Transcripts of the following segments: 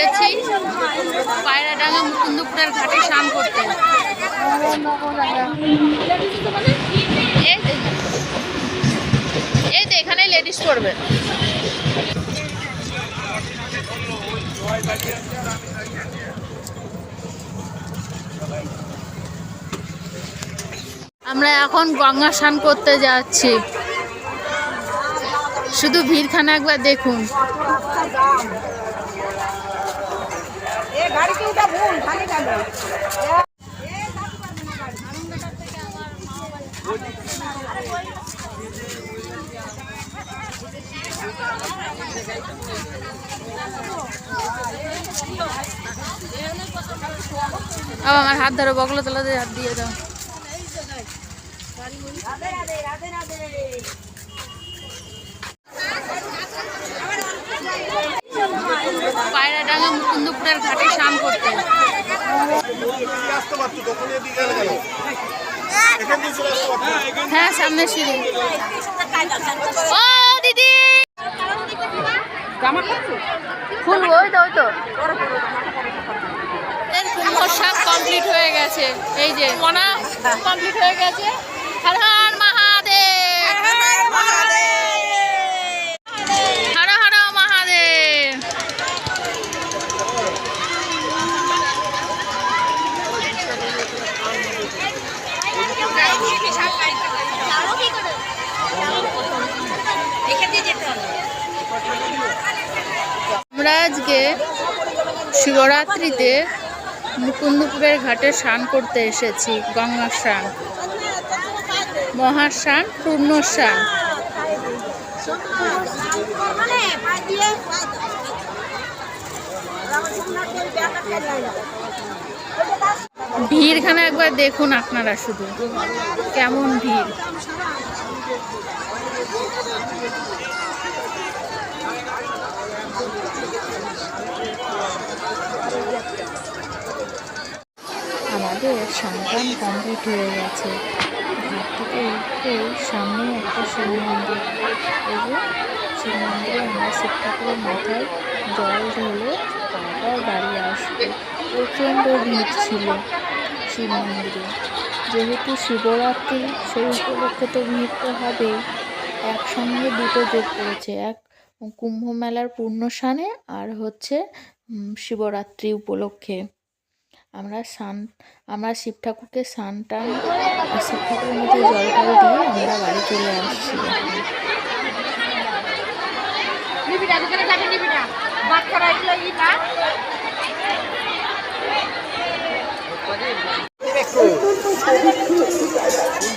এসেছি পায়রাডাঙ্গা মুকুন্দপুরের ঘাটে স্নান করতে। এই তো- এখানে লেডিস করবে আমরা এখন গঙ্গা স্নান করতে যাচ্ছি। শুধু ভিড়খানা একবার দেখুন। আমার হাত ধরে বগলো তোলাতে হাত দিয়ে দাও। পায়রাডাঙ্গা মুকুন্দপুরের ঘাটে পারতো। হ্যাঁ সামনে কমপ্লিট হয়ে গেছে। এই যে মনা কমপ্লিট হয়ে গেছে। হর মহাদেব হর হর মহাদেব আমরা আজকে শিবরাত্রিতে মুকুন্দপুরের ঘাটে স্নান করতে এসেছি, গঙ্গা স্নান। মহাস্নান পূর্ণ স্নান ভিড়খানা একবার দেখুন আপনারা শুধু। কেমন ভিড়। আমাদের সন্তান কমপ্লিট হয়ে গেছে। থেকে সামনে একটা শিব মন্দির। যে শিব মন্দিরে আমরা শিব ঠাকুরের মাথায় জল ঢেলে তারপর বাড়ি আসব। প্রচণ্ড ভিড় ছিল শিব মন্দিরে। যেহেতু শিবরাত্রি, সেই উপলক্ষে তো ভিড় তো হবেই। একসঙ্গে দুটো যোগ করেছে, এক কুম্ভ মেলার পূর্ণস্নানে আর হচ্ছে শিবরাত্রি উপলক্ষে। আমরা স্নান আমরা শিব ঠাকুরকে স্নান টান শিব ঠাকুরের মধ্যে জল টল দিয়ে আমরা বাড়ি চলে আসছি যাবে নিবিড়া বাচ্চারা এগুলো ই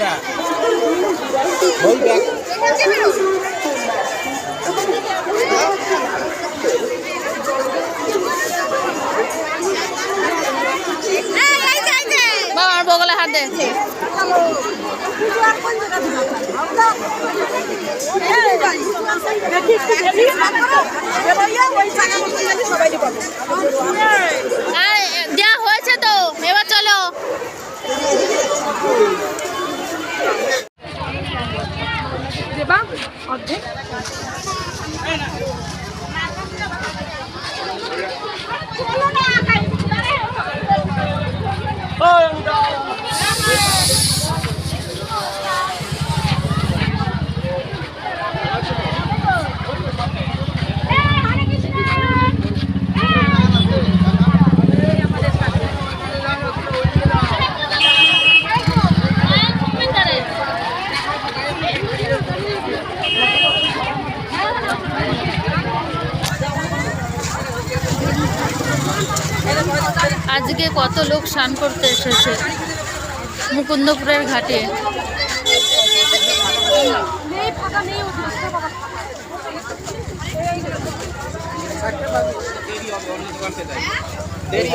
না বাবা আমার বগলে হাত দে আর দেওয়া হয়েছে তো এবার চলো। আজকে কত লোক স্নান করতে এসেছে? মুকুন্দপুরের ঘাটে। এই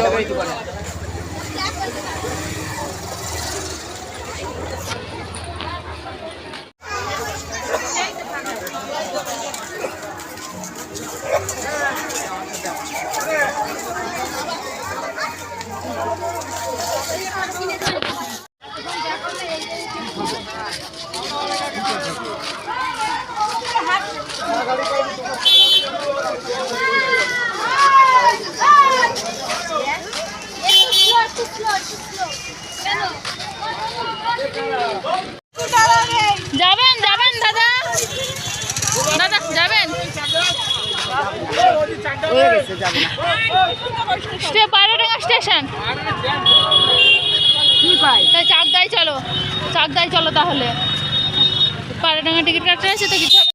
যাবেন যাবেন দাদা দাদা যাবেন পায়রাডাঙ্গা স্টেশন। কি পাই তাই চাকদায় চলো চাকদায় চলো তাহলে। পায়রাডাঙ্গা টিকিট কাটতে আছে তো কিছু